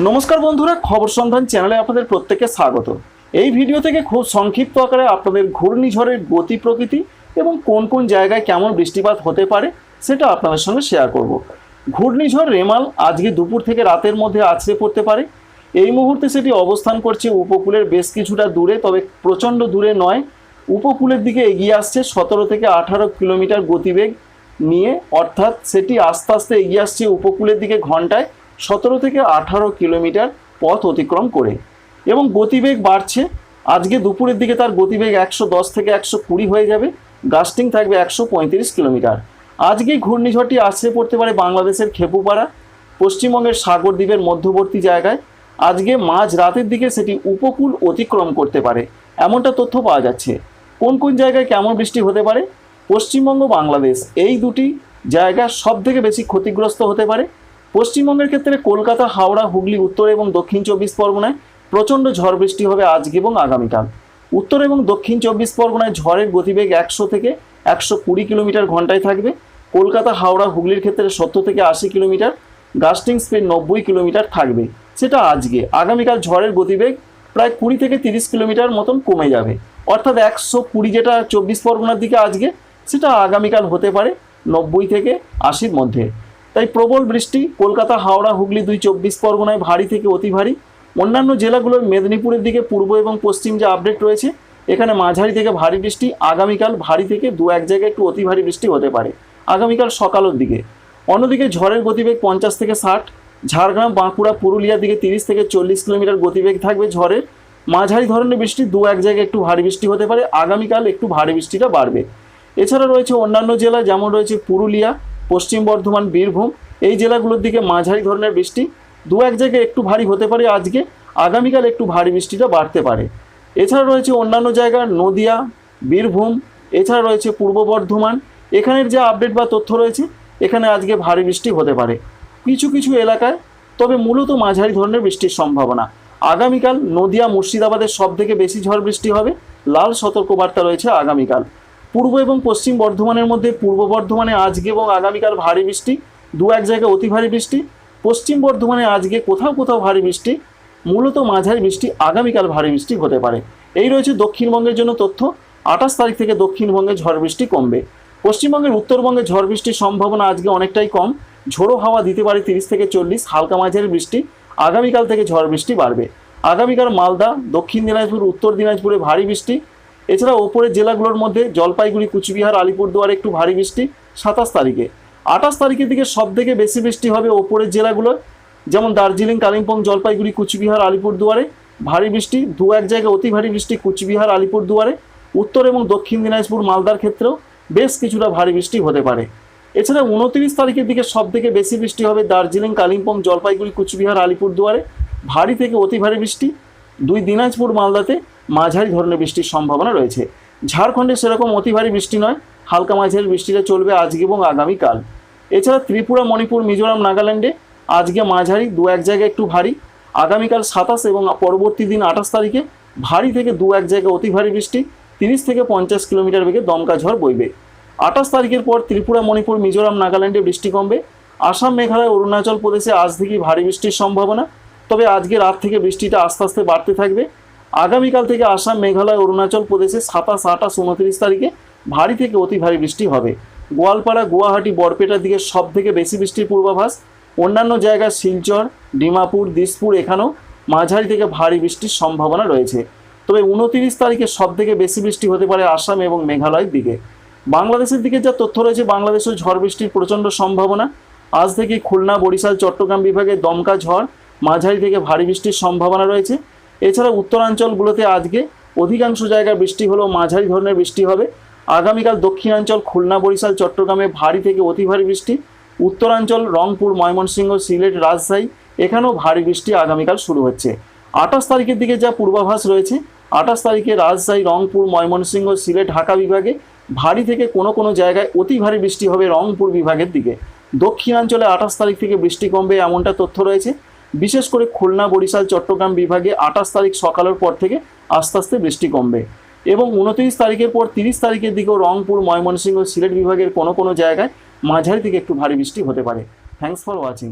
নমস্কার বন্ধুরা, খবর সন্ধান চ্যানেলে আপনাদের প্রত্যেককে স্বাগত। এই ভিডিও থেকে খুব সংক্ষিপ্ত আকারে আপনাদের ঘূর্ণিঝড়ের গতি প্রকৃতি এবং কোন কোন জায়গায় কেমন বৃষ্টিপাত হতে পারে সেটা আপনাদের সঙ্গে শেয়ার করব। ঘূর্ণিঝড় রেমাল আজকে দুপুর থেকে রাতের মধ্যে আছড়ে পড়তে পারে। এই মুহূর্তে সেটি অবস্থান করছে উপকূলের বেশ কিছুটা দূরে, তবে প্রচণ্ড দূরে নয়। উপকূলের দিকে এগিয়ে আসছে সতেরো থেকে আঠারো কিলোমিটার গতিবেগ নিয়ে, অর্থাৎ সেটি আস্তে আস্তে এগিয়ে আসছে উপকূলের দিকে ঘন্টায়। সতেরো থেকে আঠারো কিলোমিটার পথ অতিক্রম করে এবং গতিবেগ বাড়ছে। আজকে দুপুরের দিকে তার গতিবেগ একশো দশ থেকে একশো কুড়ি হয়ে যাবে। গাস্টিং থাকবে একশো পঁয়ত্রিশ কিলোমিটার। আজকেই ঘূর্ণিঝড়টি আছড়ে পড়তে পারে বাংলাদেশের খেপুপাড়া, পশ্চিমবঙ্গের সাগর দ্বীপের মধ্যবর্তী জায়গায়। আজকে মাঝ রাতের দিকে সেটি উপকূল অতিক্রম করতে পারে। এমনটা তথ্য পাওয়া যাচ্ছে। কোন কোন জায়গায় কেমন বৃষ্টি হতে পারে? পশ্চিমবঙ্গ, বাংলাদেশ এই দুটি জায়গা সব থেকে বেশি ক্ষতিগ্রস্ত হতে পারে। পশ্চিমবঙ্গের ক্ষেত্রে কলকাতা, হাওড়া, হুগলি, উত্তর এবং দক্ষিণ চব্বিশ পরগনায় প্রচণ্ড ঝড় বৃষ্টি হবে আজকে এবং আগামীকাল। উত্তর এবং দক্ষিণ চব্বিশ পরগনায় ঝড়ের গতিবেগ একশো থেকে একশো কুড়ি কিলোমিটার ঘন্টায় থাকবে। কলকাতা, হাওড়া, হুগলির ক্ষেত্রে সত্তর থেকে আশি কিলোমিটার গাস্টিং স্পিড নব্বই কিলোমিটার থাকবে। সেটা আজকে। আগামীকাল ঝড়ের গতিবেগ প্রায় কুড়ি থেকে তিরিশ কিলোমিটার মতন কমে যাবে। অর্থাৎ একশো কুড়ি যেটা চব্বিশ পরগনার দিকে আজকে, সেটা আগামীকাল হতে পারে নব্বই থেকে আশির মধ্যে। তাই প্রবল বৃষ্টি, কলকাতা, হাওড়া, হুগলি দুই চব্বিশ পরগনায় ভারী থেকে অতি ভারী। অন্যান্য জেলাগুলোর মেদিনীপুরের দিকে পূর্ব এবং পশ্চিম যে আপডেট রয়েছে, এখানে মাঝারি থেকে ভারী বৃষ্টি, আগামীকাল ভারী থেকে দু এক জায়গায় একটু অতি ভারী বৃষ্টি হতে পারে। আগামীকাল সকালের দিকে। অন্যদিকে ঝড়ের গতিবেগ পঞ্চাশ থেকে ষাট, ঝাড়গ্রাম, বাঁকুড়া, পুরুলিয়ার দিকে তিরিশ থেকে চল্লিশ কিলোমিটার গতিবেগ থাকবে ঝড়ের। মাঝারি ধরনের বৃষ্টি দু এক জায়গায় একটু ভারী বৃষ্টি হতে পারে, আগামীকাল একটু ভারী বৃষ্টিটা বাড়বে। এছাড়া রয়েছে অন্যান্য জেলা যেমন রয়েছে পুরুলিয়া পশ্চিম বর্ধমান, বীরভূম, এই জেলাগুলোর দিকে মাঝারি ধরনের বৃষ্টি। দু এক জায়গায় একটু ভারী হতে পারে আজকে। আগামীকাল একটু ভারী বৃষ্টিটা বাড়তে পারে। এছাড়া রয়েছে অন্যান্য জায়গা নদিয়া, বীরভূম, এছাড়া রয়েছে পূর্ব বর্ধমান। এখানের যে আপডেট বা তথ্য রয়েছে, এখানে আজকে ভারী বৃষ্টি হতে পারে। কিছু কিছু এলাকায়, তবে মূলত মাঝারি ধরনের বৃষ্টির সম্ভাবনা। আগামীকাল নদিয়া, মুর্শিদাবাদের সব থেকে বেশি ঝড় বৃষ্টি হবে। লাল সতর্কবার্তা রয়েছে আগামীকাল। পূর্ব এবং পশ্চিম বর্ধমানের মধ্যে, পূর্ব বর্ধমানে আজকে এবং আগামীকাল ভারী বৃষ্টি, দু এক জায়গায় অতি ভারী বৃষ্টি, পশ্চিম বর্ধমানে আজকে কোথাও কোথাও ভারী বৃষ্টি, মূলত মাঝারি বৃষ্টি, আগামীকাল ভারী বৃষ্টি হতে পারে। এই রয়েছে দক্ষিণবঙ্গের জন্য তথ্য, আঠাশ তারিখ থেকে দক্ষিণবঙ্গে ঝড় বৃষ্টি কমবে। পশ্চিমবঙ্গের উত্তরবঙ্গে ঝড় বৃষ্টির সম্ভাবনা আজকে অনেকটাই কম, ঝোড়ো হাওয়া দিতে পারে তিরিশ থেকে চল্লিশ, হালকা মাঝারি বৃষ্টি, আগামীকাল থেকে ঝড় বৃষ্টি বাড়বে। আগামীকাল মালদা, দক্ষিণ দিনাজপুর, উত্তর দিনাজপুরে ভারী বৃষ্টি এছাড়া ওপরের জেলাগুলোর মধ্যে জলপাইগুড়ি, কুচবিহার, আলিপুরদুয়ারে একটু ভারী বৃষ্টি, সাতাশ তারিখে। আঠাশ তারিখের দিকে সব থেকে বেশি বৃষ্টি হবে ওপরের জেলাগুলোয় যেমন দার্জিলিং, কালিম্পং, জলপাইগুড়ি, কুচবিহার, আলিপুরদুয়ারে ভারী বৃষ্টি, দু এক জায়গায় অতি ভারী বৃষ্টি, কুচবিহার, আলিপুরদুয়ারে। উত্তর এবং দক্ষিণ দিনাজপুর, মালদার ক্ষেত্রেও বেশ কিছুটা ভারী বৃষ্টি হতে পারে। এছাড়া উনত্রিশ তারিখের দিকে সব থেকে বেশি বৃষ্টি হবে দার্জিলিং, কালিম্পং, জলপাইগুড়ি, কুচবিহার, আলিপুরদুয়ারে। ভারী থেকে অতি ভারী বৃষ্টি দুই দিনাজপুর মালদাতে মাঝারি ধরনের বৃষ্টির সম্ভাবনা রয়েছে। ঝাড়খণ্ডে সেরকম অতি ভারী বৃষ্টি নয়, হালকা মাঝারি বৃষ্টিটা চলবে আজকে এবং আগামীকাল। এছাড়া ত্রিপুরা, মণিপুর, মিজোরাম, নাগাল্যান্ডে আজকে মাঝারি দু এক জায়গায় একটু ভারী। আগামীকাল সাতাশ এবং পরবর্তী দিন আঠাশ তারিখে ভারী থেকে দু এক জায়গায় অতি ভারী বৃষ্টি, তিরিশ থেকে পঞ্চাশ কিলোমিটার বেগে দমকা ঝড় বইবে। আঠাশ তারিখের পর ত্রিপুরা, মণিপুর, মিজোরাম, নাগাল্যান্ডে বৃষ্টি কমবে। আসাম, মেঘালয়, অরুণাচল প্রদেশে আজ থেকেই ভারী বৃষ্টির সম্ভাবনা। তবে আজকে রাত থেকে বৃষ্টিটা আস্তে আস্তে বাড়তে থাকবে। আগামীকাল থেকে আসাম, মেঘালয়, অরুণাচল প্রদেশে সাতাশ, আঠাশ, উনত্রিশ তারিখে ভারী থেকে অতি ভারী বৃষ্টি হবে। গোয়ালপাড়া, গুয়াহাটি, বরপেটার দিকে সব থেকে বেশি বৃষ্টির পূর্বাভাস। অন্যান্য জায়গায় শিলচর, ডিমাপুর, দিসপুর এখানেও মাঝারি থেকে ভারী বৃষ্টির সম্ভাবনা রয়েছে। তবে উনতিরিশ তারিখে সব থেকে বেশি বৃষ্টি হতে পারে আসাম এবং মেঘালয়ের দিকে। বাংলাদেশের দিকে যা তথ্য রয়েছে, বাংলাদেশেও ঝড় বৃষ্টির প্রচণ্ড সম্ভাবনা। আজ থেকে খুলনা, বরিশাল, চট্টগ্রাম বিভাগে দমকা ঝড়। মাঝারি থেকে ভারী বৃষ্টির সম্ভাবনা রয়েছে। এছাড়া উত্তরাঞ্চলগুলোতে আজকে অধিকাংশ জায়গায় বৃষ্টি হলেও মাঝারি ধরনের বৃষ্টি হবে। আগামীকাল দক্ষিণাঞ্চল, খুলনা, বরিশাল, চট্টগ্রামে ভারী থেকে অতি ভারী বৃষ্টি। উত্তরাঞ্চল, রংপুর, ময়মনসিংহ, সিলেট, রাজশাহী এখানেও ভারী বৃষ্টি আগামীকাল শুরু হচ্ছে। আঠাশ তারিখের দিকে যা পূর্বাভাস রয়েছে, আঠাশ তারিখে রাজশাহী, রংপুর, ময়মনসিংহ, সিলেট, ঢাকা বিভাগে ভারী থেকে কোনো কোনো জায়গায় অতি ভারী বৃষ্টি হবে রংপুর বিভাগের দিকে। দক্ষিণাঞ্চলে আঠাশ তারিখ থেকে বৃষ্টি কমবে এমনটা তথ্য রয়েছে। বিশেষ করে খুলনা, বরিশাল, চট্টগ্রাম বিভাগে আঠাশ তারিখ সকালের পর থেকে আস্তে আস্তে বৃষ্টি কমবে এবং উনত্রিশ তারিখের পর তিরিশ তারিখের দিকেও রংপুর, ময়মনসিংহ সিলেট বিভাগের কোনো কোনো জায়গায় মাঝারি দিকে একটু ভারী বৃষ্টি হতে পারে। Thanks for watching